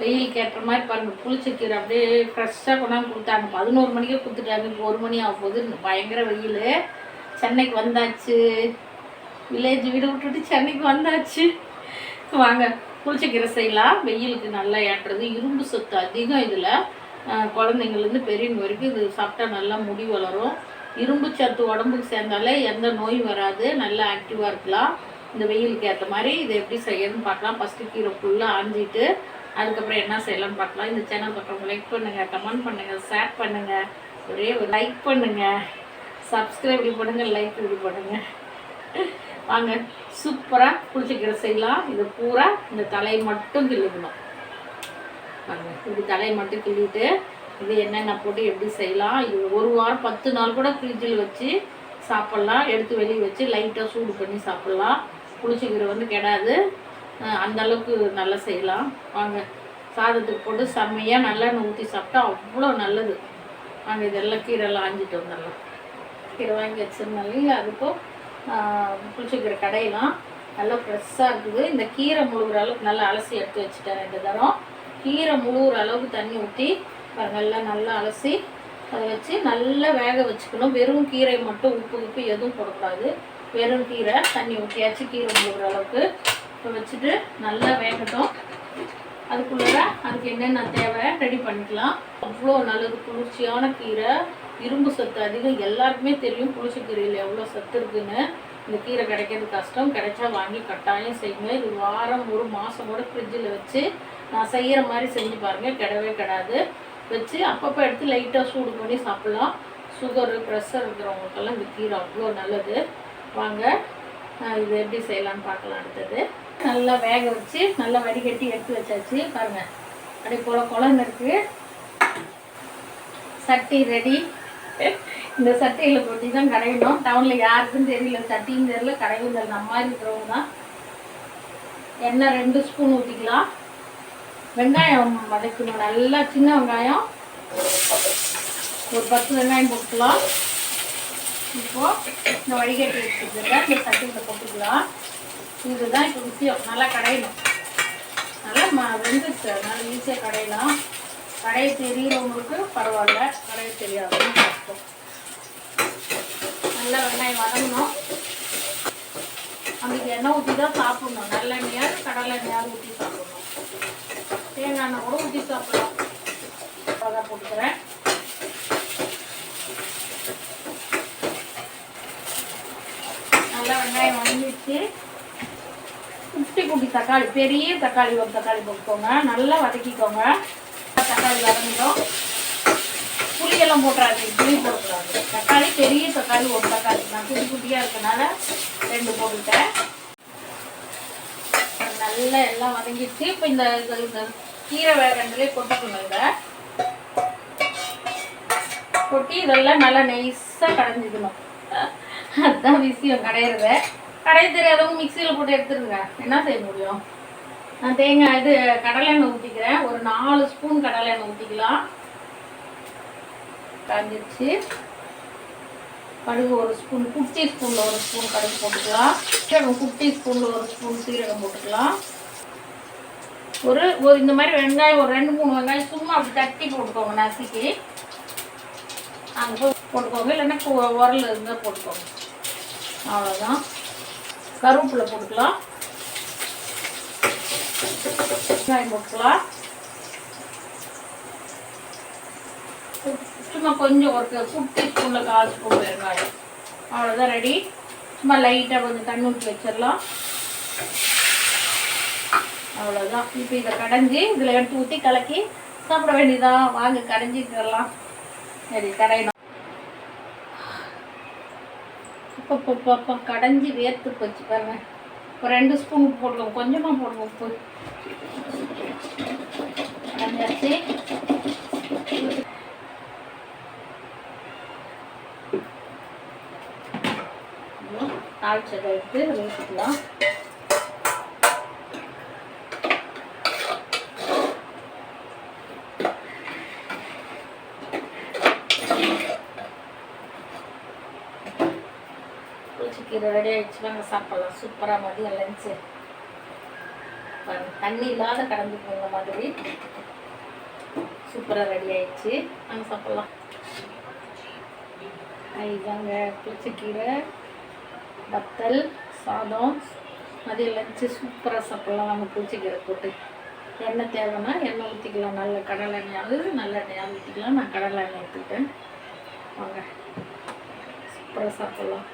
வெயிலுக்கு ஏற்ற மாதிரி பாருங்கள் புளிச்சக்கீரை அப்படியே ஃப்ரெஷ்ஷாக கொண்டாந்து கொடுத்தாங்க. பதினோரு மணிக்கே கொடுத்துட்டாங்க இப்போ ஒரு மணி ஆக போகுது பயங்கர வெயில். சென்னைக்கு வந்தாச்சு. வில்லேஜ் வீடு விட்டுட்டு சென்னைக்கு வந்தாச்சு. வாங்க புளிச்சக்கீரை செய்யலாம் வெயிலுக்கு நல்லா ஏற்றுறது இரும்பு சத்து அதிகம் இதில். குழந்தைங்கள்லேருந்து பெரியவங்க வரைக்கும் இது சாப்பிட்டா நல்லா முடி வளரும். இரும்பு சத்து உடம்புக்கு சேர்ந்தாலே எந்த நோயும் வராது. நல்லா ஆக்டிவாக இருக்கலாம். இந்த வெயிலுக்கு ஏற்ற மாதிரி இதை எப்படி செய்யணும்னு பார்க்கலாம். ஃபஸ்ட்டு கீரை ஃபுல்லாக ஆஞ்சிட்டு அதுக்கப்புறம் என்ன செய்யலாம்னு பார்க்கலாம். இந்த சேனல் பக்கம் லைக் பண்ணுங்கள் கமெண்ட் பண்ணுங்கள் ஷேர் பண்ணுங்கள் ஒரே ஒரு லைக் பண்ணுங்கள் சப்ஸ்கிரைப் இப்படி பண்ணுங்கள் லைக் இப்படி பண்ணுங்கள் வாங்க சூப்பராக புளிச்சக்கீரை செய்யலாம். இது பூரா இந்த தலையை மட்டும் கிள்ளிக்கணும் பாருங்க இப்படி தலையை மட்டும் கிள்ளிட்டு இது என்னென்ன போட்டு எப்படி செய்யலாம்? இது ஒரு வாரம் பத்து நாள் கூட ஃப்ரிட்ஜில் வச்சு சாப்பிட்லாம். எடுத்து வெளியே வச்சு லைட்டாக சூடு பண்ணி சாப்பிட்லாம். புளிச்சக்கீரை வந்து கெடாது. அந்தளவுக்கு நல்லா செய்யலாம். வாங்க. சாதத்துக்கு போட்டு செம்மையாக நல்லெண்ணெய் ஊற்றி சாப்பிட்டா அவ்வளோ நல்லது. வாங்க இதெல்லாம் கீரைலாம் ஆஞ்சிட்டு வந்துடலாம். கீரை வாங்கி வச்சிருந்தாலே அதுக்கும் புளிச்சக்கீரை கடையெல்லாம் நல்லா ஃப்ரெஷ்ஷாக இருக்குது. இந்த கீரை முழுகிற அளவுக்கு நல்லா அலசி எடுத்து வச்சுட்டேன் ரெண்டு தரம். கீரை முழுகிற அளவுக்கு தண்ணி ஊற்றி நல்லா நல்லா அலசி அதை வச்சு நல்லா வேக வச்சுக்கணும். வெறும் கீரை மட்டும் உப்பு உப்பு எதுவும் போடக்கூடாது. வெறும் கீரை தண்ணி ஊற்றியாச்சு கீரை முழுகிற அளவுக்கு. இப்போ வச்சுட்டு நல்லா வேகட்டும். அதுக்குள்ளே அதுக்கு என்னென்ன தேவை ரெடி பண்ணிக்கலாம். அவ்வளோ நல்லது. குளிர்ச்சியான கீரை இரும்பு சத்து அதிகம். எல்லாருக்குமே தெரியும் புளிச்சக்கீரையில் எவ்வளோ சத்து இருக்குன்னு. இந்த கீரை கிடைக்கிறது கஷ்டம். கிடைச்சா வாங்கி கட்டாயம் செய்யுங்க. இது வாரம் ஒரு மாதம் கூட ஃப்ரிட்ஜில் வச்சு நான் செய்கிற மாதிரி செஞ்சு பாருங்கள் கிடவே கிடாது. வச்சு அப்பப்போ எடுத்து லைட்டாக சூடு பண்ணி சாப்பிட்லாம். சுகரு ப்ரெஷர் இருக்கிறவங்களுக்கெல்லாம் இந்த கீரை அவ்வளோ நல்லது. வாங்க. இது எப்படி செய்யலாம்னு பார்க்கலாம் அடுத்தது. நல்லா வேக வச்சு நல்லா வடிகட்டி எடுத்து வச்சாச்சு. பாருங்கள் அப்படியே போல் குளம் இருக்கு. சட்டி ரெடி இந்த சட்டியில் போட்டி தான் கடையணும். டவுனில் யாருக்கும் தெரியல. சட்டியும் தெரியல கடையும் தெரியல. நம்ம மாதிரி இருக்கிறவங்க தான். எண்ணெய் ரெண்டு ஸ்பூன் ஊற்றிக்கலாம் வெங்காயம் வதக்கணும். நல்லா சின்ன வெங்காயம். ஒரு பத்து வெங்காயம் போட்டுக்கலாம். இப்போ இந்த வடிகட்டி வச்சுருக்க இந்த சட்டியில் போட்டுக்கலாம். இதுதான் இப்போ விஷயம். நல்லா கடையணும். நல்லா ம வெந்துச்சு நல்லா ஈஸியாக கடையலாம். கடைய தெரியிறவங்களுக்கு பரவாயில்ல. கடைய தெரியாதுன்னு கஷ்டம் நல்லா வெங்காயம் வதங்கணும். அதுக்கு எண்ணெய் ஊற்றி தான் சாப்பிடணும். நல்லெண்ணெயாவது கடலை எண்ணெயாவது ஊற்றி சாப்பிடணும். தேங்காய் எண்ணெய் கூட ஊற்றி சாப்பிடலாம். போட்டுக்கிறேன். நல்லா வெங்காயம் வதங்கிடுச்சு. குட்டி குட்டி தக்காளி பெரிய தக்காளி ஒரு தக்காளி போட்டுக்கோங்க நல்லா வதக்கிக்கோங்க. தக்காளி வதங்கிடும். புளியெல்லாம் போட்டுறாதீங்க. புளி போட்டுறாது தக்காளி பெரிய தக்காளி ஒரு தக்காளி. நான் குட்டி குட்டியாக இருக்கனால ரெண்டு போட்டுட்டேன். நல்லா எல்லாம் வதங்கிடுச்சு. இப்போ இந்த இது- இந்த கீரை வேகண்டிலே கொட்டிக்கணும் இதை. கொட்டி இதெல்லாம் நல்லா நைஸாக கடைஞ்சிக்கணும். அதுதான் விஷயம் கடையிறத. கடைய தெரியாதவங்க மிக்சியில் போட்டு எடுத்துருங்க. என்ன செய்ய முடியும்? நான் தேங்காய் இது கடலை எண்ணெய் ஊற்றிக்கிறேன் ஒரு நாலு ஸ்பூன் கடலை எண்ணெய் ஊற்றிக்கலாம் காஞ்சிருச்சு கடுகு ஒரு ஸ்பூன் குட்டி ஸ்பூனில் ஒரு ஸ்பூன் கடுகு போட்டுக்கலாம். சீரகம் குட்டி ஸ்பூனில் ஒரு ஸ்பூன் சீரகம் போட்டுக்கலாம். ஒரு ஒரு இந்த மாதிரி வெங்காயம் ஒரு ரெண்டு மூணு வெங்காயம் சும்மா அப்படி தட்டி போட்டுக்கோங்க நசுக்கி. அங்கே போய் போட்டுக்கோங்க. இல்லைன்னா உரல் இருந்தால் போட்டுக்கோங்க. அவ்வளோதான் கருவேப்பிலை போட்டுக்கலாம். வெங்காயம் போட்டுக்கலாம். சும்மா கொஞ்சம் ஒரு குட்டி ஸ்பூனில் கால் ஸ்பூன் வெங்காயம். அவ்வளோதான் ரெடி சும்மா லைட்டாக கொஞ்சம் தண்ணி ஊற்றி வச்சிடலாம். அவ்வளோதான் இப்போ இதை கடைஞ்சி இதில் எடுத்து ஊற்றி கலக்கி சாப்பிட வேண்டியதான் வாங்க கடைஞ்சிட்டுலாம் சரி கடையணும். இப்போ கடைஞ்சி வேர்த்து போச்சு பாருங்க. ஒரு ரெண்டு ஸ்பூன் போடுவோம். கொஞ்சமாக போடுவோம் உப்பு. கடைஞ்சாச்சு. தாளிச்சதை எடுத்து ஊற்றிக்கலாம் கீரை ரெடி ஆகிடுச்சு வாங்க சாப்பிட்லாம். சூப்பராக மதியம் லஞ்சு தண்ணி இல்லாத கடந்து போகிற மாதிரி சூப்பராக ரெடி ஆயிடுச்சு. நாங்கள் சாப்பிட்லாம். இதாங்க புளிச்சக்கீரை வத்தல் சாதம். மதிய லஞ்சு சூப்பராக சாப்பிட்லாம். நம்ம புளிச்சக்கீரை போட்டு. எண்ணெய் தேவைன்னா எண்ணெய் ஊற்றிக்கலாம் நல்ல கடலை எண்ணெயாவது நல்ல எண்ணெயாவது ஊற்றிக்கலாம் நான் கடலை எண்ணெய் எடுத்துக்கிட்டேன். வாங்க சூப்பராக சாப்பிட்லாம்.